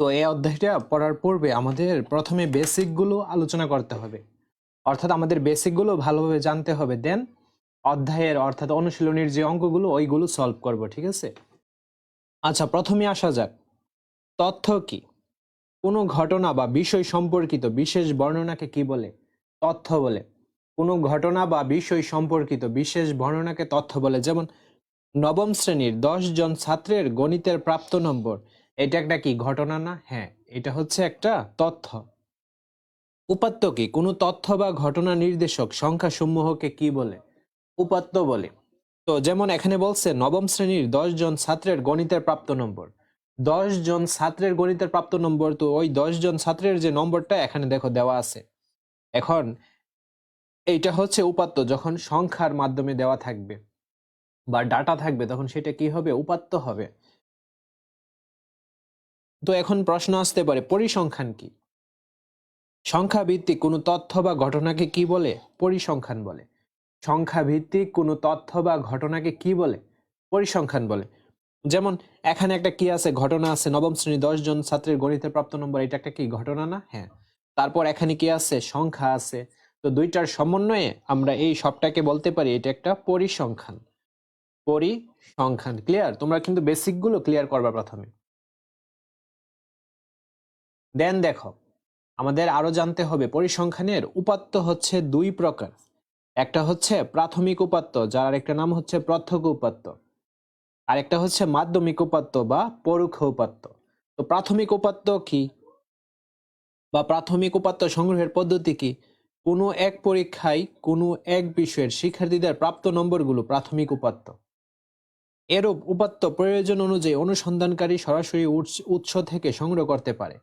তো এই অধ্যায়টা পড়ার পূর্বে আমাদের প্রথমে বেসিকগুলো আলোচনা করতে হবে। অর্থাৎ আমাদের বেসিকগুলো ভালোভাবে জানতে হবে দেন অধ্যায়ের অর্থাৎ অনুশীলনীর যে অঙ্কগুলো, ওইগুলো সলভ করব, ঠিক আছে? আচ্ছা প্রথমে আসা যাক। তথ্য কি? কোনো ঘটনা বা বিষয় সম্পর্কিত বিশেষ বর্ণনাকে কি বলে? তথ্য বলে। কোনো ঘটনা বা বিষয় সম্পর্কিত বিশেষ বর্ণনাকে তথ্য বলে। যেমন, নবম শ্রেণির জন ছাত্রের গণিতের প্রাপ্ত নম্বর। এটা একটা কি ঘটনা না? হ্যাঁ এটা হচ্ছে একটা তথ্য। উপাত্ত কি কোনো তথ্য বা ঘটনা নির্দেশক সংখ্যা সমূহকে কি বলে? উপাত্ত বলে। তো যেমন এখানে বলছে, নবম শ্রেণির দশ জন ছাত্রের গণিতের প্রাপ্ত নম্বর। দশ জন ছাত্রের গণিতের প্রাপ্ত নম্বর, তো ওই দশ জন ছাত্রের যে নম্বরটা এখানে দেখো দেওয়া আছে। এখন এইটা হচ্ছে উপাত্ত, যখন সংখ্যার মাধ্যমে দেওয়া থাকবে বা ডাটা থাকবে, তখন সেটা কি হবে? উপাত্ত হবে। তো এখন প্রশ্ন আসতে পারে, পরিসংখ্যান কি? সংখ্যা ভিত্তিক কোনো তথ্য বা ঘটনাকে কি বলে? পরিসংখ্যান বলে। সংখ্যা ভিত্তিক কোনো তথ্য বা ঘটনাকে কি বলে? পরিসংখ্যান বলে। যেমন, এখানে একটা কি আছে? ঘটনা আছে, নবম শ্রেণি জন ছাত্রের গণিতের প্রাপ্ত নম্বর, এটা একটা কি? ঘটনা না? হ্যাঁ। তারপর এখানে কি আছে? সংখ্যা আছে। তো দুইটার সমন্বয়ে আমরা এই সবটাকে বলতে পারি, এটা একটা পরিসংখ্যান। পরিসংখ্যান, ক্লিয়ার? তোমরা কিন্তু বেসিকগুলো ক্লিয়ার করবা প্রথমে। দেন দেখো, আমাদের আরও জানতে হবে, পরিসংখ্যানের উপাত্ত হচ্ছে দুই প্রকার। একটা হচ্ছে প্রাথমিক উপাত্ত, যার একটা নাম হচ্ছে প্রত্যক্ষ উপাত্ত। আর একটা হচ্ছে মাধ্যমিক উপাত্ত বা পরোক্ষ উপাত্ত। তো প্রাথমিক উপাত্ত কি? বা প্রাথমিক উপাত্ত সংগ্রহের পদ্ধতি কি? কোনো এক পরীক্ষায় কোনো এক বিষয়ের শিক্ষার্থীদের প্রাপ্ত নম্বরগুলো প্রাথমিক উপাত্ত। এরূপ উপাত্ত প্রয়োজন অনুযায়ী অনুসন্ধানকারী সরাসরি উৎস থেকে সংগ্রহ করতে পারে।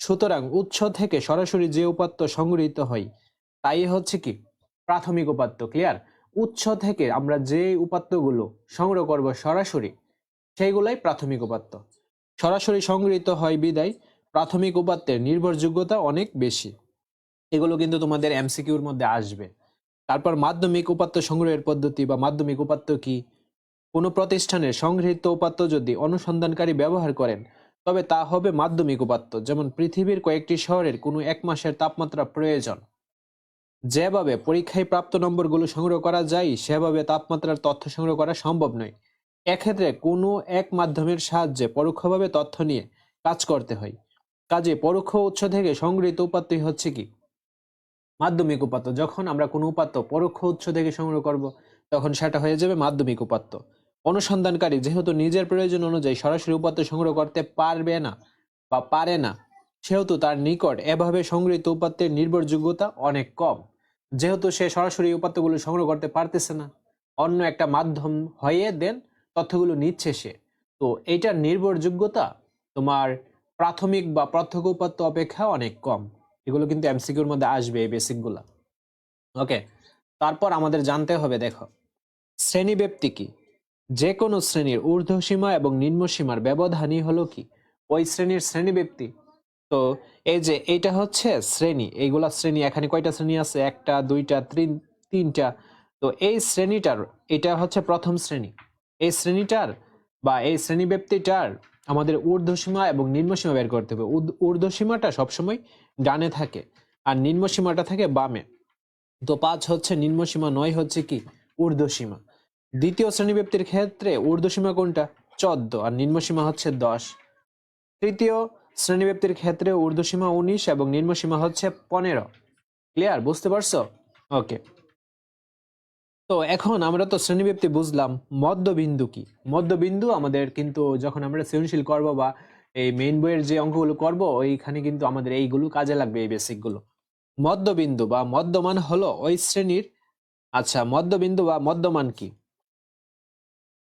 সুতরাং উৎস থেকে সরাসরি যে উপাত্ত সংগৃহীত হয় তাই হচ্ছে কি? প্রাথমিক উপাত্ত ক্লিয়ার উৎস থেকে আমরা যে উপাত্তগুলো সংগ্রহ করব সরাসরি, সেইগুলাই প্রাথমিক উপাত্ত। সরাসরি সংগৃহীত হয় বিদায়, প্রাথমিক উপাত্তের নির্ভরযোগ্যতা অনেক বেশি। এগুলো কিন্তু তোমাদের এমসিকিউর মধ্যে আসবে। তারপর মাধ্যমিক উপাত্ত সংগ্রহের পদ্ধতি বা মাধ্যমিক উপাত্ত কি? কোনো প্রতিষ্ঠানের সংগৃহীত উপাত্ত যদি অনুসন্ধানকারী ব্যবহার করেন তবে তা হবে মাধ্যমিক উপাত্ত, যেমন পৃথিবীর কয়েকটি শহরের কোনো এক মাসের তাপমাত্রা প্রয়োজন। যেভাবে পরীক্ষায় প্রাপ্ত নম্বরগুলো সংগ্রহ করা যায়, সেভাবে তাপমাত্রার তথ্য সংগ্রহ করা সম্ভব নয়। এক্ষেত্রে কোনো এক মাধ্যমের সাহায্যে পরোক্ষভাবে তথ্য নিয়ে কাজ করতে হয়। কাজে পরোক্ষ উৎস থেকে সংগৃহীত উপাত্তই হচ্ছে কি? মাধ্যমিক উপাত্ত, যখন আমরা কোনো উপাত্ত পরোক্ষ উৎস থেকে সংগ্রহ করব, তখন সেটা হয়ে যাবে মাধ্যমিক উপাত্ত। অনুসন্ধানকারী যেহেতু নিজের প্রয়োজন অনুযায়ী সরাসরি উপাত্ত সংগ্রহ করতে পারবে না বা পারে না, সেহেতু তার নিকট এভাবে সংগৃহীত উপাত্তের নির্ভরযোগ্যতা অনেক কম। যেহেতু সে সরাসরি উপাত্তগুলো সংগ্রহ করতে পারতেছে না, অন্য একটা মাধ্যম হয়ে দেন তথ্যগুলো নিচ্ছে সে। তো এইটার নির্ভরযোগ্যতা তোমার প্রাথমিক বা প্রত্যক্ষ উপাত্ত অপেক্ষা অনেক কম। এগুলো কিন্তু এমসিকিউর মধ্যে আসবে এই বেসিকগুলো। ওকে, তারপর আমাদের জানতে হবে, দেখো, শ্রেণীব্যাপ্তি কি? যে কোনো শ্রেণির ঊর্ধ্বসীমা এবং নিম্নসীমার ব্যবধানই হলো কি? ওই শ্রেণির শ্রেণীব্যাপ্তি তো এই যে এইটা হচ্ছে শ্রেণি, এইগুলা শ্রেণি, এখানে কয়টা শ্রেণি আছে? একটা, দুইটা, তিন, তিনটা। তো এই শ্রেণীটার, এটা হচ্ছে প্রথম শ্রেণি। এই শ্রেণীটার বা এই শ্রেণীব্যাপ্তিটার আমাদের ঊর্ধ্বসীমা এবং নিম্নসীমা বের করতে হবে। ঊর্ধ্ব- ঊর্ধ্বসীমাটা সবসময় ডানে থাকে আর নিম্নসীমাটা থাকে বামে। তো পাঁচ হচ্ছে নিম্নসীমা, নয় হচ্ছে কি? ঊর্ধ্বসীমা। দ্বিতীয় শ্রেণীব্যাপ্তির ক্ষেত্রে ঊর্ধ্বসীমা কোনটা? চোদ্দ, আর নিম্নসীমা হচ্ছে দশ। তৃতীয় শ্রেণীব্যাপ্তির ক্ষেত্রে ঊর্ধ্বসীমা উনিশ এবং নিম্নসীমা হচ্ছে পনেরো। ক্লিয়ার? বুঝতে পারছ? ওকে। তো এখন আমরা তো শ্রেণীব্যাপ্তি বুঝলাম, মধ্যবিন্দু কি? মধ্যবিন্দু আমাদের কিন্তু যখন আমরা সৃজনশীল করব বা এই মেইন বইয়ের যে অঙ্কগুলো করব, ওইখানে কিন্তু আমাদের এইগুলো কাজে লাগবে, এই বেসিকগুলো মধ্যবিন্দু বা মধ্যমান হলো ওই শ্রেণির আচ্ছা মধ্যবিন্দু বা মধ্যমান কি?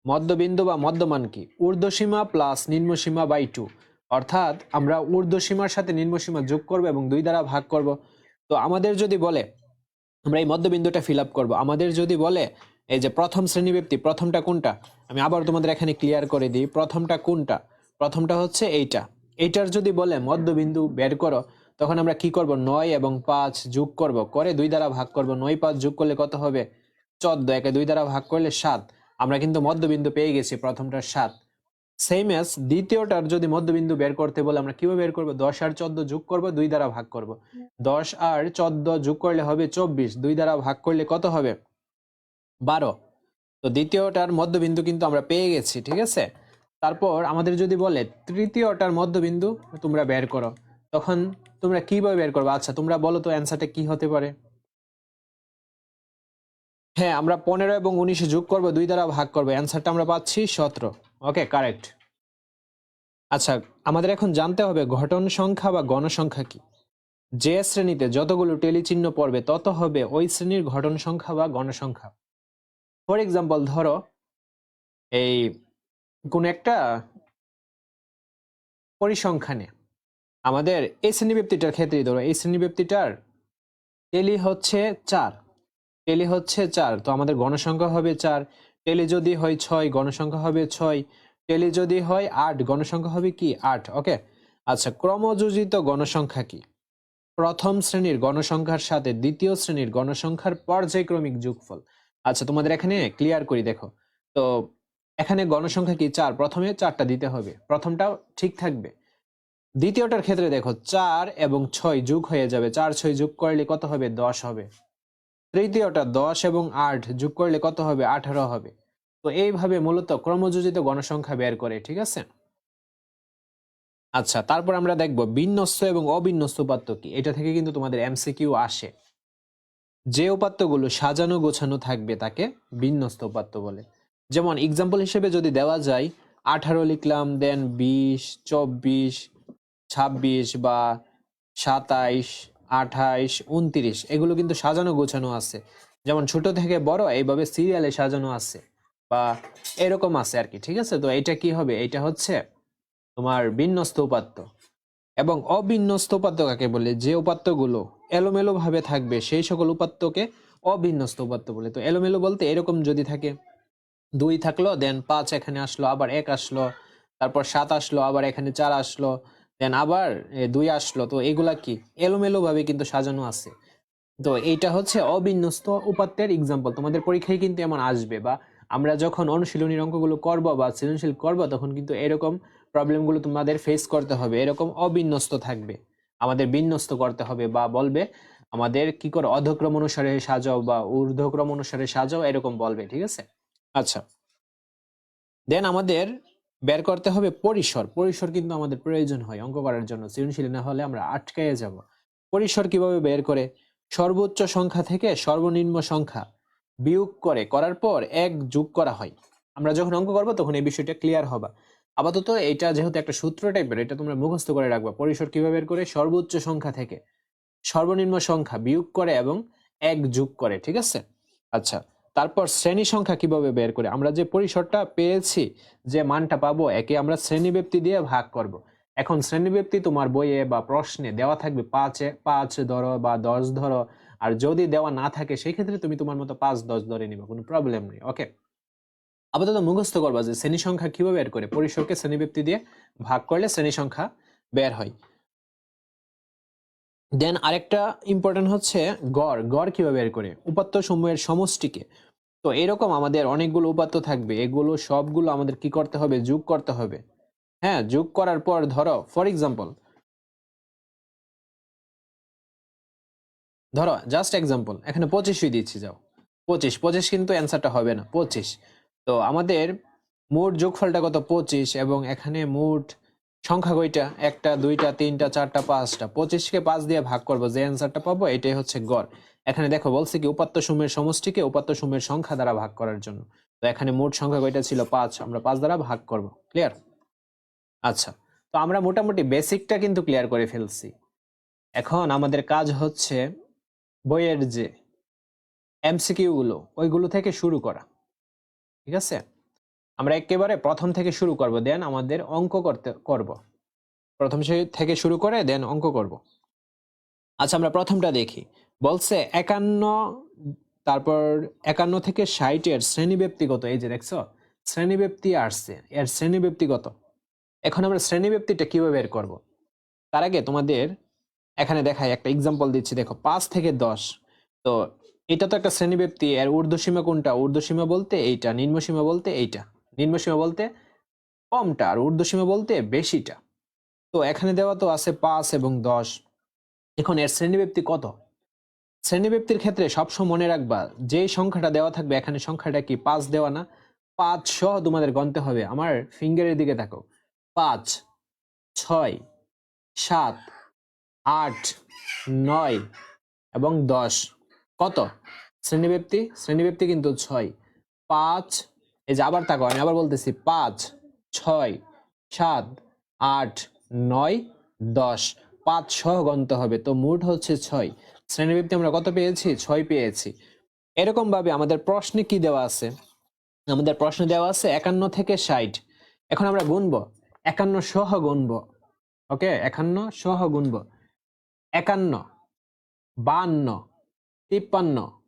মধ্যবিন্দু বা মধ্যমান কি? ঊর্ধ্বসীমা প্লাস নিম্নসীমা বাই টু অর্থাৎ আমরা ঊর্ধ্বসীমার সাথে নিম্নসীমা যোগ করব এবং দুই দ্বারা ভাগ করব। তো আমাদের যদি বলে, আমরা এই মধ্যবিন্দুটা ফিল আপ করব। আমাদের যদি বলে, এই যে প্রথম শ্রেণীব্যাপ্তি প্রথমটা কোনটা? আমি আবার তোমাদের এখানে ক্লিয়ার করে দিই, প্রথমটা কোনটা? প্রথমটা হচ্ছে এইটা। এইটার যদি বলে মধ্যবিন্দু বের করো, তখন আমরা কি করব? নয় এবং পাঁচ যোগ করব। করে দুই দ্বারা ভাগ করব। নয় পাঁচ যোগ করলে কত হবে? চোদ্দ। একে দুই দ্বারা ভাগ করলে সাত। আমরা কিন্তু মধ্যবিন্দু পেয়ে গেছি প্রথমটার সাত। সেম এস দ্বিতীয়টার যদি মধ্যবিন্দু বের করতে বলে আমরা কীভাবে বের করব? দশ আর চোদ্দ যোগ করব, দুই দ্বারা ভাগ করব। দশ আর চোদ্দ যোগ করলে হবে চব্বিশ, দুই দ্বারা ভাগ করলে কত হবে? বারো। তো দ্বিতীয়টার মধ্যবিন্দু কিন্তু আমরা পেয়ে গেছি, ঠিক আছে? তারপর আমাদের যদি বলে তৃতীয়টার মধ্যবিন্দু তোমরা বের করো, তখন তোমরা কীভাবে বের করবে? আচ্ছা তোমরা বলো তো অ্যান্সারটা কি হতে পারে? হ্যাঁ আমরা পনেরো এবং উনিশে যোগ করব, দুই দ্বারা ভাগ করব। অ্যান্সারটা আমরা পাচ্ছি সতেরো। ওকে কারেক্ট আচ্ছা আমাদের এখন জানতে হবে ঘটন সংখ্যা বা গণসংখ্যা কি? যে শ্রেণীতে যতগুলো টেলিচিহ্ন পড়বে, তত হবে ওই শ্রেণির ঘটন সংখ্যা বা গণসংখ্যা। ফর এক্সাম্পল ধরো, এই কোন একটা পরিসংখ্যানে আমাদের এই শ্রেণীব্যক্তিটার ক্ষেত্রেই ধরো, এই শ্রেণীব্যক্তিটার টেলি হচ্ছে চার। টেলি হচ্ছে চার, তো আমাদের গণসংখ্যা হবে চার। টেলি যদি হয় ছয়, গণসংখ্যা হবে ছয়। টেলি যদি হয় আট, গণসংখ্যা হবে কি? আট, ওকে? আচ্ছা ক্রমযোজিত গণসংখ্যা কি? প্রথম শ্রেণির গণসংখ্যার সাথে দ্বিতীয় শ্রেণির গণসংখ্যার পর্যায়ক্রমিক যোগফল। আচ্ছা তোমাদের এখানে ক্লিয়ার করি, দেখো। তো এখানে গণসংখ্যা কি? চার, প্রথমে চারটা দিতে হবে। প্রথমটাও ঠিক থাকবে। দ্বিতীয়টার ক্ষেত্রে দেখো, চার এবং ছয় যোগ হয়ে যাবে। চার, ছয় যোগ করলে কত হবে? দশ হবে। তৃতীয়টা দশ এবং আট যোগ করলে কত হবে? আঠারো হবে। তো এইভাবে মূলত ক্রমযোজিত গণসংখ্যা বের করে, ঠিক আছে? আচ্ছা তারপর আমরা দেখব বিন্যস্ত এবং অবিন্যস্ত উপাত্ত কি। এটা থেকে কিন্তু তোমাদের এমসিকিউ আসে। যে উপাত্তগুলো সাজানো গোছানো থাকবে তাকে বিন্যস্ত উপাত্ত বলে। যেমন এক্সাম্পল হিসেবে যদি দেওয়া যায়, আঠারো লিখলাম দেন বিশ, চব্বিশ, ছাব্বিশ বা সাতাইশ আঠাইশ, উনত্রিশ, এগুলো কিন্তু সাজানো গোছানো আছে। যেমন ছোট থেকে বড় এইভাবে সিরিয়ালে সাজানো আছে বা এরকম আছে আর কি, ঠিক আছে? তো এটা কি হবে? এটা হচ্ছে তোমার বিন্যস্ত উপাত্ত এবং অবিন্যস্ত উপাত্ত কাকে বলে? যে উপাত্তগুলো এলোমেলো ভাবে থাকবে, সেই সকল উপাত্তকে অবিন্যস্ত উপাত্ত বলে। তো এলোমেলো বলতে এরকম যদি থাকে, দুই থাকল দেন পাঁচ এখানে আসলো, আবার এক আসলো, তারপর সাত আসলো, আবার এখানে চার আসলো দেন আবার দুই আসলো। তো এগুলা কি? এলোমেলো ভাবে কিন্তু সাজানো আছে। তো এইটা হচ্ছে অবিন্যস্ত উপাত্তের এক্সাম্পল তোমাদের পরীক্ষায় কিন্তু এমন আসবে বা আমরা যখন অনুশীলনীর অঙ্কগুলো করব বা সৃজনশীল করব, তখন কিন্তু এরকম প্রবলেমগুলো তোমাদের ফেস করতে হবে। এরকম অবিন্যস্ত থাকবে। আমাদের বিন্যস্ত করতে হবে বা বলবে, আমাদের কি করে, অধক্রম অনুসারে সাজাও বা ঊর্ধ্বক্রম অনুসারে সাজাও, এরকম বলবে, ঠিক আছে? আচ্ছা। দেন আমাদের বের করতে হবে পরিসর। পরিসর কিন্তু আমাদের প্রয়োজন হয় অঙ্ক করার জন্য। সৃজনশীল না হলে আমরা আটকায়ে যাব। পরিসর কীভাবে বের করে? সর্বোচ্চ সংখ্যা থেকে সর্বনিম্ন সংখ্যা বিয়োগ করে করার পর এক যোগ করা হয়। আমরা যখন অঙ্ক করব তখন এই বিষয়টা ক্লিয়ার হবে। আপাতত এটা যেহেতু একটা সূত্র টাইপের এটা তোমরা মুখস্থ করে রাখবা। পরিসর কীভাবে বের করে? সর্বোচ্চ সংখ্যা থেকে। সর্বনিম্ন সংখ্যা বিয়োগ করে এবং এক যোগ করে, ঠিক আছে? আচ্ছা। তারপর শ্রেণি সংখ্যা কীভাবে বের করে? আমরা যে পরিসরটা পেয়েছি, যে মানটা পাবো, একে আমরা শ্রেণীব্যক্তি দিয়ে ভাগ করব। এখন শ্রেণীব্যক্তি তোমার বইয়ে বা প্রশ্নে দেওয়া থাকবে পাঁচে, পাঁচ ধরো বা দশ ধরো। আর যদি দেওয়া না থাকে সেই ক্ষেত্রে তুমি তোমার মতো পাঁচ, দশ ধরে নিবে, কোনো প্রবলেম নেই ওকে আপাতত মুখস্থ করবা যে শ্রেণি সংখ্যা কীভাবে বের করে? পরিসরকে শ্রেণীব্যক্তি দিয়ে ভাগ করলে শ্রেণি সংখ্যা বের হয়। দেন আরেকটা ইম্পর্টেন্ট হচ্ছে গড়। গড় কীভাবে বের করে? উপাত্ত সমূহের সমষ্টিকে। তো এরকম আমাদের অনেকগুলো উপাত্ত থাকবে। এগুলো সবগুলো আমাদের কি করতে হবে? যোগ করতে হবে। হ্যাঁ যোগ করার পর ধরো ফর এক্সাম্পল ধরো জাস্ট এক্সাম্পল এখানে পঁচিশই দিচ্ছি, যাও। পঁচিশ পঁচিশ কিন্তু অ্যান্সারটা হবে না, পঁচিশ। তো আমাদের মোট যোগফলটা কত? পঁচিশ, এবং এখানে মোট সংখ্যা কয়টা? একটা, দুইটা, তিনটা, চারটা, পাঁচটা। পঁচিশকে পাঁচ দিয়ে ভাগ করব, যে অ্যান্সারটা পাবো, এটাই হচ্ছে গড়। এখানে দেখো বলছে কি উপাত্ত সমূহের সমষ্টিকে উপাত্ত সমূহের সংখ্যা দ্বারা ভাগ করার জন্য। তো এখানে মোট সংখ্যা কয়টা ছিল? পাঁচ। আমরা পাঁচ দ্বারা ভাগ করব। ক্লিয়ার আচ্ছা তো আমরা মোটামুটি বেসিকটা কিন্তু ক্লিয়ার করে ফেলছি। এখন আমাদের কাজ হচ্ছে বইয়ের যে এমসিকিউ গুলো, ওইগুলো থেকে শুরু করা। ঠিক আছে? আমরা একেবারে প্রথম থেকে শুরু করব, দেন আমাদের অঙ্ক করতে, করব। প্রথম থেকে শুরু করে, দেন অঙ্ক করব। আচ্ছা আমরা প্রথমটা দেখি। বলছে একান্ন, তারপর একান্ন থেকে ষাটের শ্রেণীব্যক্তিগত, এই যে দেখছ, শ্রেণীব্যক্তি আসছে এর শ্রেণীব্যক্তিগত। এখন আমরা শ্রেণীব্যক্তিটা কীভাবে বের করব? তার আগে তোমাদের এখানে দেখায় একটা এক্সাম্পল দিচ্ছি, দেখো, পাঁচ থেকে দশ। তো এটা তো একটা শ্রেণীব্যক্তি, এর ঊর্ধ্বসীমা কোনটা? ঊর্ধ্বসীমা বলতে এইটা, নিম্নসীমা বলতে এইটা। নিম্নসীমা বলতে কমটা, আর ঊর্ধ্বসীমা বলতে বেশিটা। তো এখানে দেওয়া তো আছে পাঁচ এবং দশ। এখন এর শ্রেণীব্যাপ্তি কত? শ্রেণীব্যাপ্তির ক্ষেত্রে সবসময় মনে রাখবা, যে সংখ্যাটা দেওয়া থাকবে, এখানে সংখ্যাটা কি পাঁচ দেওয়া না? পাঁচ সহ তোমাদের গণতে হবে। আমার ফিঙ্গারের দিকে থাকো পাঁচ, ছয়, সাত, আট, নয় এবং দশ। কত? শ্রেণীব্যাপ্তি? শ্রেণীব্যাপ্তি কিন্তু ছয়। পাঁচ, এই যে আবার তাকো আমি আবার বলতেছি, পাঁচ, ছয়, সাত, আট, নয়, দশ। পাঁচ সহ গণতে হবে। তো মোট হচ্ছে ছয়। শ্রেণীব্যাপ্তি আমরা কত পেয়েছি? ছয় পেয়েছি। এরকম ভাবে আমাদের প্রশ্নে কি দেওয়া আছে? আমাদের প্রশ্ন দেওয়া আছে একান্ন থেকে ষাট। এখন আমরা গুনব। একান্ন সহ গুনবো। ওকে? একান্ন সহ গুনব। একান্ন, বান্ন, তিপ্পান্ন,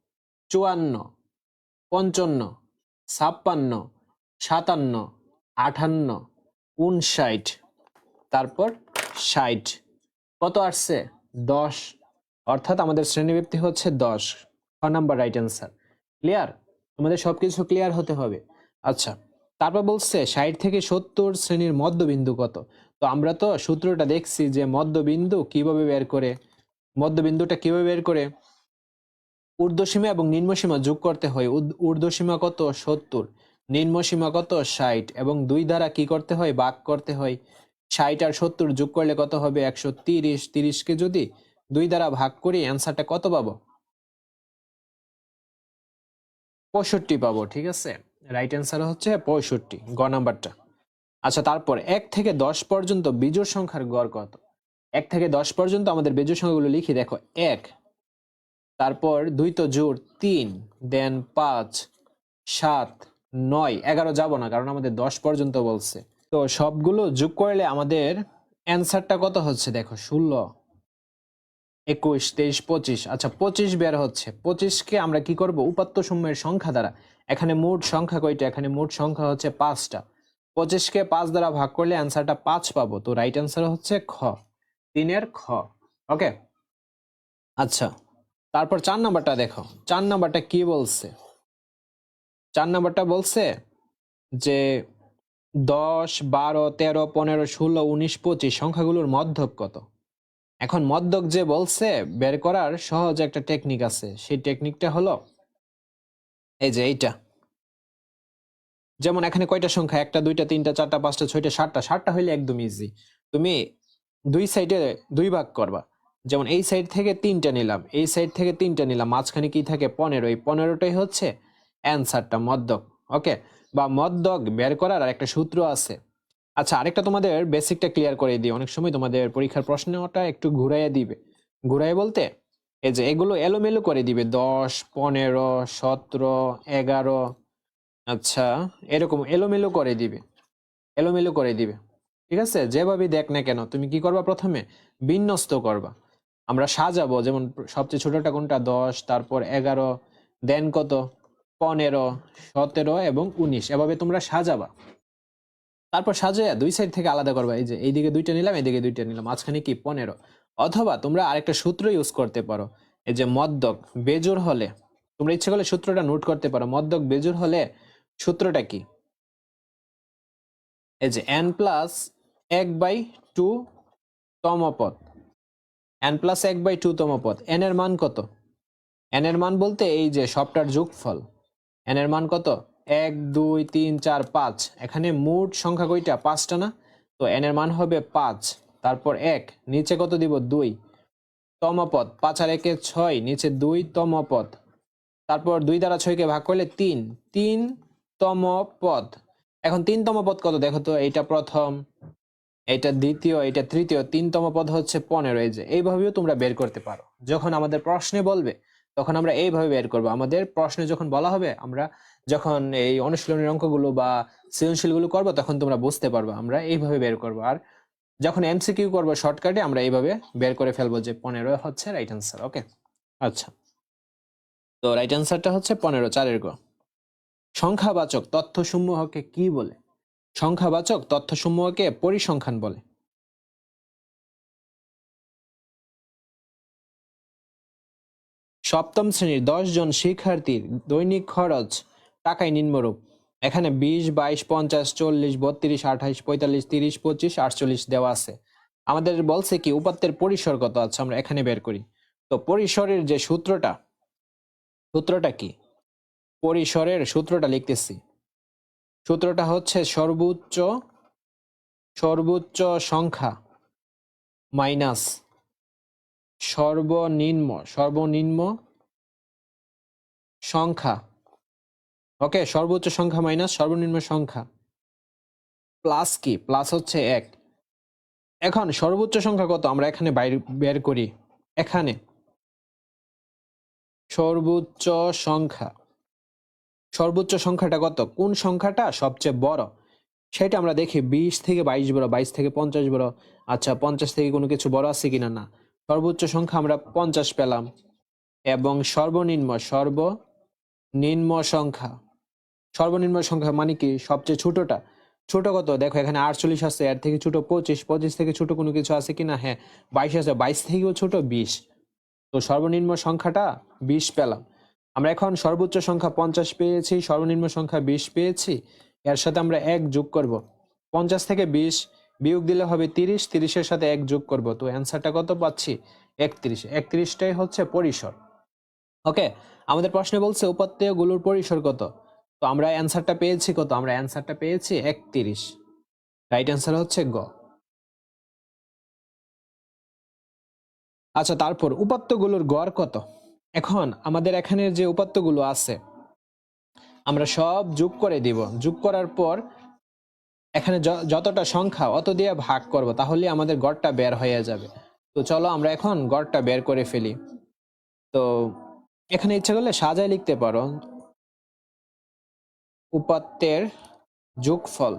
চুয়ান্ন, পঞ্চান্ন, ছাপ্পান্ন, সাতান্ন আটান্ন উনষাট। তারপর ষাট। কত আসছে? দশ। অর্থাৎ আমাদের শ্রেণীব্যাপ্তি হচ্ছে দশ। ছ নাম্বার রাইট অ্যান্সার ক্লিয়ার তোমাদের সব কিছু ক্লিয়ার হতে হবে। আচ্ছা তারপর বলছে ষাট থেকে সত্তর শ্রেণির মধ্যবিন্দু কত? তো আমরা তো সূত্রটা দেখছি যে মধ্যবিন্দু কীভাবে বের করে? মধ্যবিন্দুটা কীভাবে বের করে? ঊর্ধ্বসীমা এবং নিম্নসীমা যোগ করতে হয়। ঊর্ধ্বসীমা কত? সত্তর। নিম্নসীমা কত? ষাট। এবং দুই দ্বারা কি করতে হয়? বাক করতে হয়। ষাট আর সত্তর যোগ করলে কত হবে? একশো তিরিশ। তিরিশকে যদি দুই দ্বারা ভাগ করি অ্যান্সারটা কত পাবো? পঁয়ষট্টি পাবো, ঠিক আছে? রাইট অ্যান্সার হচ্ছে পঁয়ষট্টি, গ নাম্বারটা। আচ্ছা তারপর এক থেকে দশ পর্যন্ত বিজোড় সংখ্যার গড় কত? এক থেকে দশ পর্যন্ত আমাদের বিজোড় সংখ্যাগুলো লিখি, দেখো, এক, তারপর দুই তো জোর তিন দেন পাঁচ, সাত, নয়, এগারো যাব না, কারণ আমাদের দশ পর্যন্ত বলছে। তো সবগুলো যোগ করলে আমাদের অ্যান্সারটা কত হচ্ছে? দেখো, ষোলো। একুশ, তেইশ, পঁচিশ। আচ্ছা পঁচিশ বের হচ্ছে। পঁচিশকে আমরা কি করব? উপাত্ত সমূহের সংখ্যা দ্বারা। এখানে মোট সংখ্যা কয়টা? এখানে মোট সংখ্যা হচ্ছে পাঁচটা। পঁচিশকে পাঁচ দ্বারা ভাগ করলে অ্যান্সারটা পাঁচ পাবো। তো রাইট অ্যান্সার হচ্ছে খ। তিনের খ। ওকে? আচ্ছা তারপর চার নাম্বারটা দেখো। চার নাম্বারটা কি বলছে? চার নাম্বারটা বলছে যে দশ, বারো, তেরো, পনেরো, ষোলো, উনিশ, পঁচিশ সংখ্যাগুলোর মধ্যক কত? এখন মদ্যক যে বলছে, বের করার সহজ একটা টেকনিক আছে। সেই টেকনিকটা হলো, এই যে এইটা। যেমন এখানে কয়টা সংখ্যা? একটা, দুইটা, তিনটা, চারটা, পাঁচটা, ছয়টা, সাতটা। সাতটা হইলে একদম ইজি তুমি দুই সাইডে দুই ভাগ করবা। যেমন এই সাইড থেকে তিনটা নিলাম, এই সাইড থেকে তিনটা নিলাম, মাঝখানে কি থাকে? পনেরো। এই পনেরোটাই হচ্ছে অ্যান্সারটা মদ্যক। ওকে বা মদ্যক বের করার আর একটা সূত্র আছে। আচ্ছা আরেকটা তোমাদের বেসিকটা ক্লিয়ার করে দিই। অনেক সময় তোমাদের পরীক্ষার প্রশ্নটা একটু ঘুরাইয়া দিবে। ঘুরাই বলতে, এই যে এগুলো এলোমেলো করে দিবে। দশ, পনেরো, সতেরো, এগারো আচ্ছা এরকম এলোমেলো করে দিবে। এলোমেলো করে দিবে। ঠিক আছে? যেভাবে দেখ না কেন, তুমি কি করবা প্রথমে? বিন্যস্ত করবা। আমরা সাজাবো, যেমন সবচেয়ে ছোটটা কোনটা? দশ, তারপর এগারো দেন কত? পনেরো, সতেরো এবং উনিশ। এভাবে তোমরা সাজাবা। তারপর সাজাইয়া দুই সাইড থেকে আলাদা করবা। এই যে, এইদিকে দুইটা নিলাম এদিকে দুইটা নিলাম, মাঝখানে কি? পনেরো। অথবা তোমরা আরেকটা সূত্র ইউজ করতে পারো। এই যে, মদ্যক বেজোর হলে, তোমরা ইচ্ছে করলে সূত্রটা নোট করতে পারো। মদ্যক বেজোর হলে সূত্রটা কি? এই যে এন প্লাস এক বাই টু তম পদ এন প্লাস এক বাই টু তম পদ এন এর মান কত? এন এর মান বলতে এই যে, সবটার যোগফল। এন এর মান কত? এক, দুই, তিন, চার, পাঁচ। এখানে মোট সংখ্যা কয়টা? পাঁচটা না? তো এন এর মান হবে পাঁচ। তারপর এক, নিচে কত দিব? দুই। তমপদ, পাঁচ আর একে ছয়, নিচে দুই তমপদ। তারপর দুই দ্বারা ছয়কে ভাগ করলে তিন। তিন তম পদ এখন তিনতম পদ কত? দেখো তো, এইটা প্রথম এটা দ্বিতীয় এটা তৃতীয়। তিনতম পদ হচ্ছে পনেরো। এই যে, এইভাবেও তোমরা বের করতে পারো। যখন আমাদের প্রশ্নে বলবে, তখন আমরা এইভাবে বের করব। আমাদের প্রশ্নে যখন বলা হবে, আমরা যখন এই অনুশীলনের অঙ্কগুলো বা সৃজনশীলগুলো করব, তখন তোমরা বুঝতে পারবে, আমরা এইভাবে বের করব। আর যখন এমসিকিউ করব শর্টকাটে, আমরা এইভাবে বের করে ফেলব যে পনেরো হচ্ছে রাইট অ্যান্সার ওকে আচ্ছা। তো রাইট অ্যান্সারটা হচ্ছে পনেরো, চারের গ। সংখ্যাবাচক তথ্যসমূহকে কি বলে? সংখ্যাবাচক তথ্যসমূহকে পরিসংখ্যান বলে। সপ্তম শ্রেণির দশ জন শিক্ষার্থীর দৈনিক খরচ টাকায় নিম্নরূপ। এখানে বিশ, বাইশ, পঞ্চাশ, চল্লিশ, বত্রিশ, আঠাইশ, পঁয়তাল্লিশ, তিরিশ, পঁচিশ, আটচল্লিশ দেওয়া আছে। আমাদের বলছে কি, উপাত্তের পরিসর কত আছে আমরা এখানে বের করি। তো পরিসরের যে সূত্রটা সূত্রটা কি? পরিসরের সূত্রটা লিখতেছি। সূত্রটা হচ্ছে সর্বোচ্চ সর্বোচ্চ সংখ্যা মাইনাস সর্বনিম্ন সর্বনিম্ন সংখ্যা ওকে সর্বোচ্চ সংখ্যা মাইনাস সর্বনিম্ন সংখ্যা. প্লাস কি? প্লাস হচ্ছে এক. এখন সর্বোচ্চ সংখ্যা কত? আমরা এখানে বাইরে, বের করি। এখানে। সর্বোচ্চ সংখ্যা। সর্বোচ্চ সংখ্যাটা কত? কোন সংখ্যাটা সবচেয়ে বড়? সেটা আমরা দেখি বিশ থেকে বাইশ বড়, বাইশ থেকে পঞ্চাশ বড়। আচ্ছা পঞ্চাশ থেকে কোনো কিছু বড় আছে কিনা? না। সর্বোচ্চ সংখ্যা আমরা পঞ্চাশ পেলাম। এবং সর্বনিম্ন সর্বনিম্ন সংখ্যা। সর্বনিম্ন সংখ্যা মানে কি? সবচেয়ে ছোটটা। ছোট কত? দেখো, এখানে আটচল্লিশ আছে এর থেকে ছোট পঁচিশ পঁচিশ থেকে ছোট কোনো কিছু আছে কি না হ্যাঁ বাইশ আছে, বাইশ থেকেও ছোট, বিশ। তো সর্বনিম্ন সংখ্যাটা বিশ পেলাম। আমরা এখন সর্বোচ্চ সংখ্যা পঞ্চাশ পেয়েছি, সর্বনিম্ন সংখ্যা বিশ পেয়েছি। এর সাথে আমরা এক যোগ করব। পঞ্চাশ থেকে বিশ বিয়োগ দিলে হবে তিরিশ, তিরিশের সাথে এক যোগ করব। তো অ্যান্সারটা কত পাচ্ছি? একত্রিশ। একত্রিশটাই হচ্ছে পরিসর। ওকে, আমাদের প্রশ্নে বলছে উপাত্তগুলোর পরিসর কত? তো আমরা অ্যান্সারটা পেয়েছি কত? আমরা অ্যান্সারটা পেয়েছি একত্রিশ। রাইট অ্যান্সার হচ্ছে গ। আচ্ছা তারপর উপাত্তগুলোর গড় কত? এখন আমাদের এখানে যে উপাত্তগুলো আছে, আমরা সব যোগ করে দিব। যোগ করার পর এখানে যতটা সংখ্যা, অত দিয়ে ভাগ করব, তাহলে আমাদের গড়টা বের হয়ে যাবে। তো চলো আমরা এখন গড়টা বের করে ফেলি। তো এখানে ইচ্ছা করলে সাজায় লিখতে পারো। উপাত্তের যোগফল।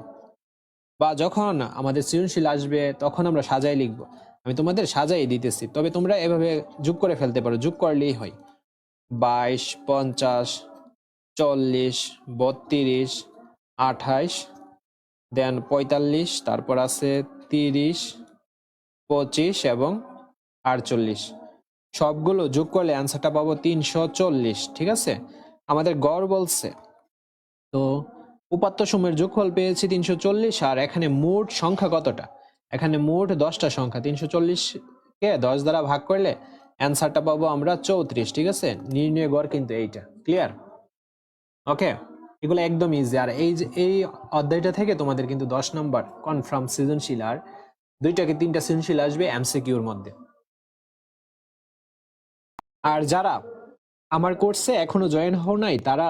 বা যখন আমাদের সৃজনশীল আসবে, তখন আমরা সাজাই লিখব। আমি তোমাদের সাজাই দিতেছি, তবে তোমরা এভাবে যোগ করে ফেলতে পারো, যোগ করলেই হয়। বাইশ, পঞ্চাশ, চল্লিশ, বত্রিশ, আঠাইশ, দেন পঁয়তাল্লিশ, তারপর আছে তিরিশ, পঁচিশ এবং আটচল্লিশ। সবগুলো যোগ করলে অ্যান্সারটা পাবো তিনশো চল্লিশ, ঠিক আছে? আমাদের গড় বলছে তো উপাত্ত সময়ের যোগফল পেয়েছি তিনশো চল্লিশ, আর এখানে মোট সংখ্যা কতটা? এখানে মোট দশটা সংখ্যা, তিনশো চল্লিশ কে দশ দ্বারা ভাগ করলে অ্যান্সারটা পাবো আমরা চৌত্রিশ, ঠিক আছে? নির্ণয় গড় কিন্তু এইটা, ক্লিয়ার? ওকে, এগুলো একদম ইজি আর এই যে, এই অধ্যায়টা থেকে তোমাদের কিন্তু দশ নম্বর কনফার্ম সৃজনশীল, আর দুইটাকে তিনটা সৃজনশীল আসবে এমসিকিউর মধ্যে। আর যারা আমার কোর্সে এখনও জয়েন হও নাই, তারা